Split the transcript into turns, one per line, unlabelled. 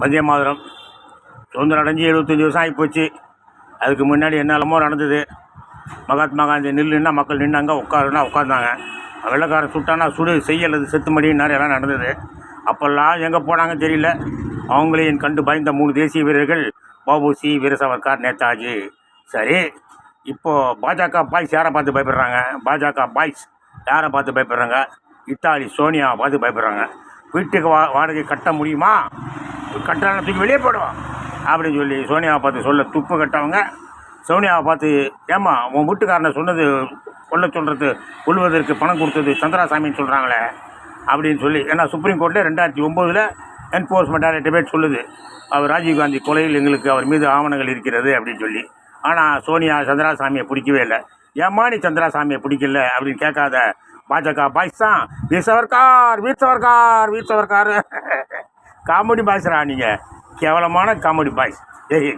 வந்தே மாதிரம். சுதந்திரம் அடைஞ்சு எழுபத்தஞ்சி வருஷம் ஆகி போச்சு அதுக்கு முன்னாடி என்னெல்லாமோ நடந்தது. மகாத்மா காந்தி நில்லுன்னா மக்கள் நின்னாங்க உட்காருன்னா உட்காந்தாங்க வெள்ளைக்காரன் சுட்டானா சுடு செய்யலது செத்து மடினார் எல்லாம் நடந்தது. அப்போல்லாம் எங்கே போனாங்க தெரியல. அவங்களையும் கண்டு பயந்த மூணு தேசிய வீரர்கள் வஉசி வீர சாவர்கர் நேதாஜி. சரி இப்போது பாஜக பாய்ஸ் யாரை பார்த்து பயப்படுறாங்க? பாஜக பாய்ஸ் யாரை பார்த்து பயப்படுறாங்க? இத்தாலி சோனியாவை பார்த்து பயப்படுறாங்க. வீட்டுக்கு வா வாடகை கட்ட முடியுமா? கட்டான தூக்கி வெளியே போடுவோம் அப்படின்னு சொல்லி சோனியாவை பார்த்து சொல்ல துப்பு கட்டவங்க சோனியாவை பார்த்து ஏம்மா உன் வீட்டுக்காரனை சொன்னது கொல்ல சொல்கிறது கொள்வதற்கு பணம் கொடுத்தது சந்திராசாமின்னு சொல்கிறாங்களே அப்படின்னு சொல்லி ஏன்னா சுப்ரீம் கோர்ட்டில் ரெண்டாயிரத்தி ஒம்போதில் என்ஃபோர்ஸ்மெண்ட் டைரக்டரேட் சொல்லுது. அவர் ராஜீவ்காந்தி கொலையில் எங்களுக்கு அவர் மீது ஆவணங்கள் இருக்கிறது அப்படின்னு சொல்லி. ஆனால் சோனியா சந்திராசாமியை பிடிக்கவே இல்லை. ஏம்மா நீ சந்திராசாமியை பிடிக்கல? அப்படின்னு கேட்காத பாஜக பாய்ஸ் தான் வீர் சவர்கார் வீர் சவர்கார் வீர் சவர்கார் காமெடி பாய்ஸ்ரா நீங்கள் கேவலமான காமெடி பாய்ஸ் ஜெய்